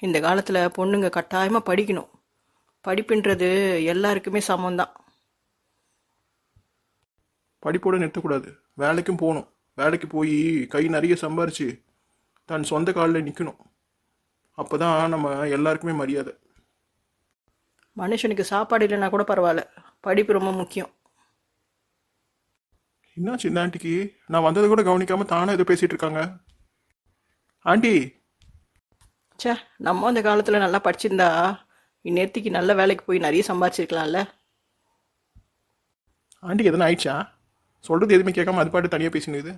இந்த காலத்தில் பொண்ணுங்க கட்டாயமாக படிக்கணும். படிப்புன்றது எல்லாருக்குமே சமம்தான். படிப்போட நிறுத்தக்கூடாது. வேலைக்கும் போகணும். வேலைக்கு போய் கை நிறைய சம்பாரிச்சு தன் சொந்த காலில் நிற்கணும் அப்போ தான் நம்ம எல்லாருக்குமே மரியாதை. மனுஷனுக்கு சாப்பாடு இல்லைன்னா கூட பரவாயில்ல. படிப்பு ரொம்ப முக்கியம். என்ன சின்ன ஆண்டிக்கு? நான் வந்ததை கூட கவனிக்காம தானே ஏதோ பேசிட்டு இருக்காங்க. ஆண்டி ச்சே நம்ம அந்த காலத்தில் நல்லா படிச்சிருந்தா இந்நேரத்துக்கு நல்ல வேலைக்கு போய் நிறைய சம்பாதிச்சிருக்கலாம்ல ஆண்டிக்கு எதனா ஆயிடுச்சா? சொல்றது எதுவுமே கேட்காம அது பாட்டு தனியாக பேசினுது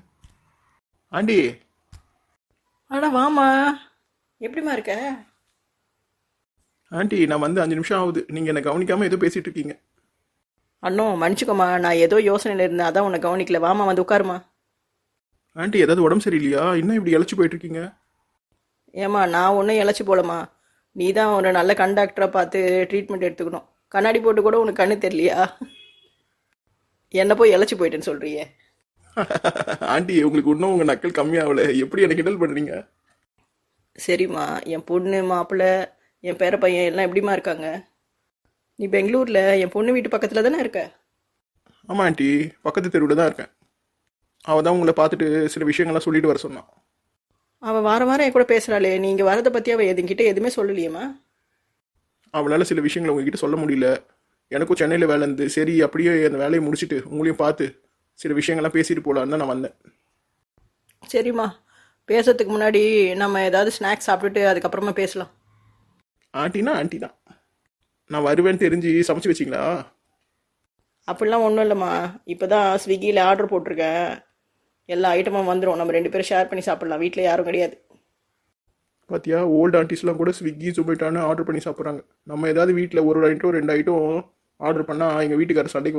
ஆண்டி. அட வாமா எப்படிம்மா இருக்க? ஆண்டி நான் வந்து அஞ்சு நிமிஷம் ஆகுது. நீங்கள் என்னை கவனிக்காம ஏதோ பேசிட்டு இருக்கீங்க. அண்ணோ மன்னிச்சுக்கோமா நான் ஏதோ யோசனையில் இருந்தேன். அதான் உன்னை கவனிக்கல. வாமா வந்து உட்காருமா ஆண்டி ஏதாவது உடம்பு சரியில்லையா? இன்னும் இப்படி இழைச்சி போயிட்டு இருக்கீங்க? ஏம்மா நான் ஒன்றும் இழைச்சி போலம்மா. நீ தான் ஒரு நல்ல கண்டாக்டரை பார்த்து ட்ரீட்மெண்ட் எடுத்துக்கணும். கண்ணாடி போட்டு கூட உனக்கு கண்ணு தெரியலையா? என்ன போய் இழைச்சி போயிட்டேன்னு சொல்கிறியே ஆண்டி உங்களுக்கு இன்னும் உங்கள் நக்கல் கம்மியாகல. எப்படி எனக்கு கிண்டல் பண்ணுறீங்க சரிம்மா என் பொண்ணு மாப்பிள்ளை என் பேர பையன் எல்லாம் எப்படிம்மா இருக்காங்க? நீ பெங்களூரில் என் பொண்ணு வீட்டு பக்கத்தில் தானே இருக்க? ஆமாம் ஆண்டி. பக்கத்து தெருவில் தான் இருக்கேன். அவள் தான் உங்களை பார்த்துட்டு சில விஷயங்கள்லாம் சொல்லிட்டு வர சொன்னான். அவள் வாரம் வாரம் என் கூட பேசுகிறாளே நீங்கள் வரதை பற்றி அவள் எதுங்கிட்ட எதுவுமே சொல்லலையேம்மா. அவளால் சில விஷயங்களை உங்ககிட்ட சொல்ல முடியல. எனக்கும் சென்னையில் வேலை இருந்து சரி அப்படியே அந்த வேலையை முடிச்சுட்டு உங்களையும் பார்த்து சில விஷயங்கள்லாம் பேசிட்டு போகலான்னு தான் நான் வந்தேன். சரிம்மா. பேசுறதுக்கு முன்னாடி நம்ம ஏதாவது ஸ்நாக்ஸ் சாப்பிட்டுட்டு அதுக்கப்புறமா பேசலாம். ஆண்டினா ஆண்டி தான் நான் வருவேன்னு தெரிஞ்சு சமைச்சு வச்சிங்களா? அப்படிலாம் ஒன்றும் இல்லைம்மா. இப்போ தான் ஸ்விக்கியில் ஆர்டர் போட்டிருக்கேன். எல்லா ஐட்டமும் வந்துடும் நம்ம ரெண்டு பேரும் ஷேர் பண்ணி சாப்பிட்லாம். வீட்டில் யாரும் கிடையாது. பார்த்தியா ஓல்டு ஆண்டிஸ்லாம் கூட ஸ்விக்கி ஜொமேட்டோன்னு ஆர்டர் பண்ணி சாப்பிட்றாங்க. நம்ம ஏதாவது வீட்டில் ஒரு ஐட்டம் ரெண்டு ஐட்டம் ஆர்டர் பண்ணால் எங்கள் வீட்டுக்காரர் சண்டைக்கு